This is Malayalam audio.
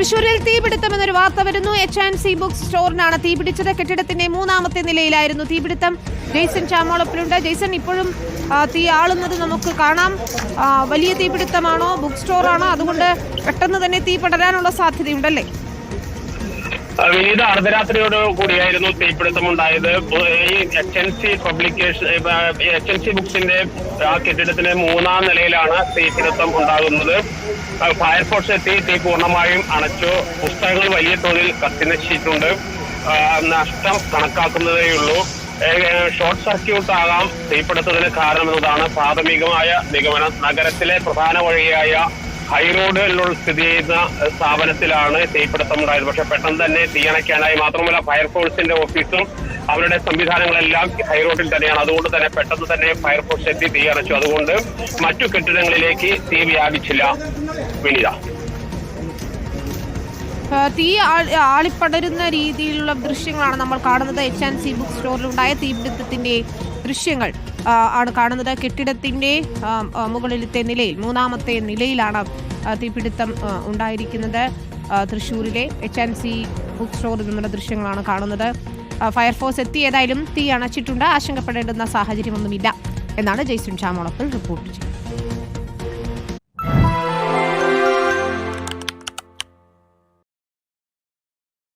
തൃശൂരിൽ തീപിടുത്തമെന്നൊരു വാർത്ത വരുന്നു. എച്ച് ആൻഡ് സി ബുക്ക് സ്റ്റോറിനാണ് തീപിടിച്ചത്. കെട്ടിടത്തിന്റെ മൂന്നാമത്തെ നിലയിലായിരുന്നു തീപിടുത്തം. ജെയ്സൺ ചാമോളപ്പിലുണ്ട് ജെയ്സൺ ഇപ്പോഴും തീ ആളുന്നത് നമുക്ക് കാണാം. വലിയ തീപിടുത്തമാണോ? ബുക്ക് സ്റ്റോറാണോ അതുകൊണ്ട് പെട്ടെന്ന് തന്നെ തീ പടരാനുള്ള സാധ്യതയുണ്ടല്ലേ? വിനീത അർദ്ധരാത്രിയോട് കൂടിയായിരുന്നു തീപിടുത്തം ഉണ്ടായത് ഈ H N C publication H N C ബുക്സിന്റെ ആ കെട്ടിടത്തിന്റെ മൂന്നാം നിലയിലാണ് തീപിടുത്തം ഉണ്ടാകുന്നത്. ഫയർഫോഴ്സ് എത്തി തീ പൂർണമായും അണച്ചു. പുസ്തകങ്ങൾ വലിയ തോതിൽ കത്തിനശിച്ചിട്ടുണ്ട്. നഷ്ടം കണക്കാക്കുന്നതേയുള്ളൂ ഷോർട്ട് സർക്യൂട്ട് ആകാം തീപിടുത്തത്തിന് കാരണമെന്നതാണ് പ്രാഥമികമായ നിഗമനം. നഗരത്തിലെ പ്രധാന വഴിയായ ഹൈറോഡിലുള്ള സ്ഥിതി ചെയ്യുന്ന സ്ഥാപനത്തിലാണ് തീപിടുത്തം ഉണ്ടായത് പക്ഷെ പെട്ടെന്ന് തന്നെ തീയണയ്ക്കാനായി മാത്രമല്ല ഫയർഫോഴ്സിന്റെ ഓഫീസും അവരുടെ സംവിധാനങ്ങളെല്ലാം ഹൈറോഡിൽ തന്നെയാണ്. അതുകൊണ്ട് തന്നെ പെട്ടെന്ന് തന്നെ ഫയർഫോഴ്സ് എത്തി തീയണച്ചു. അതുകൊണ്ട് മറ്റു കെട്ടിടങ്ങളിലേക്ക് തീ വ്യാപിച്ചില്ല. വിനീത. തീ ആളിപ്പടരുന്ന രീതിയിലുള്ള ദൃശ്യങ്ങളാണ് നമ്മൾ കാണുന്നത്. എച്ച് ആൻഡ് സി ബുക്ക് സ്റ്റോറിലുണ്ടായ തീപിടുത്തത്തിന്റെ ദൃശ്യങ്ങൾ ആണ് കാണുന്നത്. കെട്ടിടത്തിന്റെ മുകളിലത്തെ നിലയിൽ മൂന്നാമത്തെ നിലയിലാണ് തീപിടുത്തം ഉണ്ടായിരിക്കുന്നത്. തൃശ്ശൂരിലെ എച്ച് ആൻഡ് സി ബുക്ക് സ്റ്റോറിൽ നിന്നുള്ള ദൃശ്യങ്ങളാണ് കാണുന്നത്. ഫയർഫോഴ്സ് എത്തി ഏതായാലും തീ അണച്ചിട്ടുണ്ട്. ആശങ്കപ്പെടേണ്ടുന്ന സാഹചര്യമൊന്നുമില്ല എന്നാണ് ജയ്സുൻ ഷാമോളപ്പൻ റിപ്പോർട്ട് ചെയ്തത്